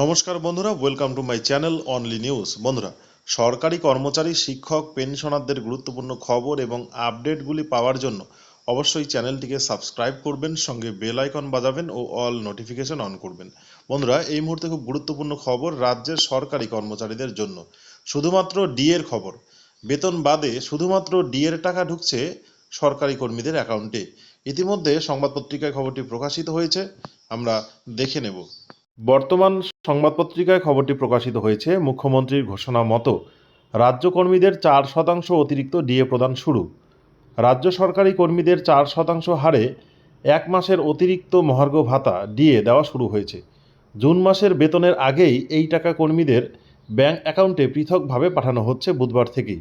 নমস্কার বন্ধুরা welcome to my channel only news বন্ধুরা, সরকারি কর্মচারী, শিক্ষক, পেনশনারদের গুরুত্বপূর্ণ খবর এবং আপডেটগুলি পাওয়ার জন্য অবশ্যই চ্যানেলটিকে সাবস্ক্রাইব করবেন, সঙ্গে বেল আইকন বাজাবেন ও অল নোটিফিকেশন অন করবেন। বন্ধুরা, এই মুহূর্তে খুব গুরুত্বপূর্ণ খবর রাজ্যের সরকারি কর্মচারীদের জন্য। শুধুমাত্র ডিএর খবর। বেতন বাদে শুধুমাত্র ডিএর টাকা ঢুকছে সরকারি কর্মীদের অ্যাকাউন্টে ইতিমধ্যে সংবাদপত্রিকায় খবরটি প্রকাশিত হয়েছে, আমরা দেখে নেব। বর্তমান সংবাদপত্রিকায় খবরটি প্রকাশিত হয়েছে মুখ্যমন্ত্রীর ঘোষণা মতো। রাজ্য কর্মীদের চার শতাংশ অতিরিক্ত ডিএ প্রদান শুরু। রাজ্য সরকারি কর্মীদের চার শতাংশ হারে এক মাসের অতিরিক্ত মহার্ঘ ভাতা ডিএ দেওয়া শুরু হয়েছে। জুন মাসের বেতনের আগেই এই টাকা কর্মীদের ব্যাংক অ্যাকাউন্টে পৃথকভাবে পাঠানো হচ্ছে বুধবার থেকেই।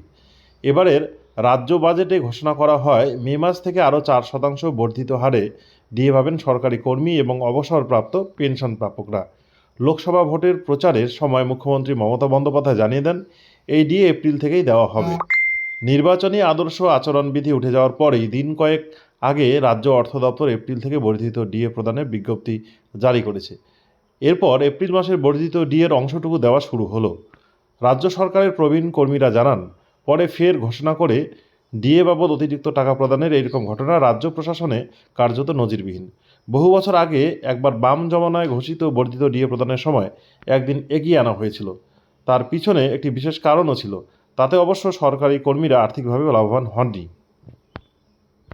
এবারের রাজ্য বাজেটে ঘোষণা করা হয়, মে মাস থেকে আরও চার শতাংশ বর্ধিত হারে ডিএ পাবেন সরকারি কর্মী এবং অবসরপ্রাপ্ত পেনশন প্রাপকরা। লোকসভা ভোটের প্রচারের সময় মুখ্যমন্ত্রী মমতা বন্দ্যোপাধ্যায় জানিয়ে দেন, এই ডিএ এপ্রিল থেকেই দেওয়া হবে। নির্বাচনী আদর্শ আচরণবিধি উঠে যাওয়ার পরেই দিন কয়েক আগে রাজ্য অর্থ দপ্তর এপ্রিল থেকে বর্ধিত ডিএ প্রদানের বিজ্ঞপ্তি জারি করেছে। এরপর এপ্রিল মাসের বর্ধিত ডিএর অংশটুকু দেওয়া শুরু হলো। রাজ্য সরকারের প্রবীণ কর্মীরা জানান পরে ফের ঘোষণা করে ডিএ বাবদ অতিরিক্ত টাকা প্রদানের এইরকম ঘটনা রাজ্য প্রশাসনে কার্যত নজিরবিহীন। বহু বছর আগে একবার বাম জমানায় ঘোষিত বর্ধিত ডিএ প্রদানের সময় একদিন এগিয়ে আনা হয়েছিল। তার পিছনে একটি বিশেষ কারণও ছিল। তাতে অবশ্য সরকারি কর্মীরা আর্থিকভাবে লাভবান হননি।